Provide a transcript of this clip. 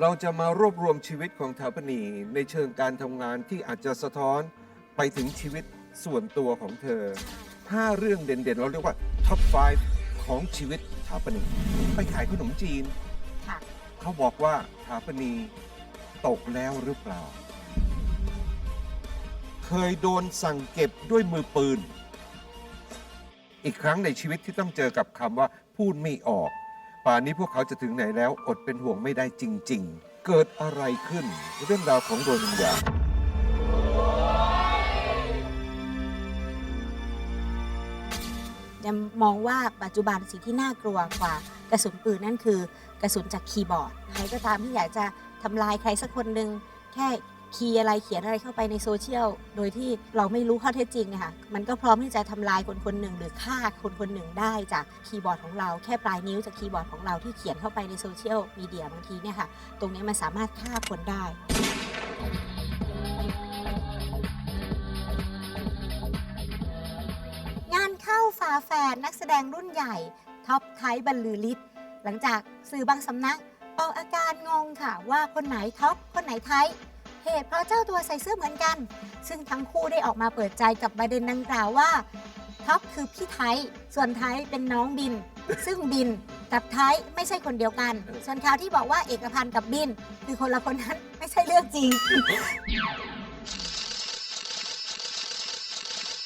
เราจะมารวบรวมชีวิตของถาปนีในเชิงการทำงานที่อาจจะสะท้อนไปถึงชีวิตส่วนตัวของเธอ 5 เรื่องเด่นๆ เราเรียกว่าท็อป 5 ของชีวิตถาปนีไปขายขนมจีน ค่ะเขาบอกว่าถาปนีตกแล้วหรือเปล่า เคยโดนสั่งเก็บด้วยมือปืน อีกครั้งในชีวิตที่ต้องเจอกับคำว่าพูดไม่ออก ป่านนี้พวกเขาจะถึงไหนแล้วอดเป็นห่วงไม่ได้จริง ๆ เกิดอะไรขึ้นเรื่องราวของโรฮิงญายังมองว่าปัจจุบันสิ่งที่น่ากลัวกว่ากระสุนปืนนั่นคือกระสุนจากคีย์บอร์ด ใครก็ตามที่อยากจะทำลายใครสักคนหนึ่งแค่ คีย์อะไรเขียนอะไรเข้าไปในโซเชียล โดยที่เราไม่รู้ข้อเท็จจริงอะค่ะมันก็พร้อมที่จะทำลายคนคนหนึ่ง หรือฆ่าคนคนหนึ่งได้จากคีย์บอร์ดของเราแค่ปลายนิ้วจากคีย์บอร์ดของเราที่เขียนเข้าไปในโซเชียลมีเดียบางทีเนี่ยค่ะตรงนี้มันสามารถฆ่าคนได้งานเข้าฝาแฝดนักแสดงรุ่นใหญ่ท็อปไทยบรรลือฤทธิ์หลังจากสื่อบางสำนักออกอาการงงค่ะว่าคนไหนท็อปคนไหนไทย เหตุเพราะเจ้าตัวใส่เสื้อเหมือนกัน ซึ่งทั้งคู่ได้ออกมาเปิดใจกับประเด็นดังกล่าวว่าท็อปคือพี่ไทย ส่วนไทยเป็นน้องบิน ซึ่งบินกับไทยไม่ใช่คนเดียวกัน ส่วนข่าวที่บอกว่าเอกพันธ์กับบิน คือคนละคนนั้นไม่ใช่เรื่องจริง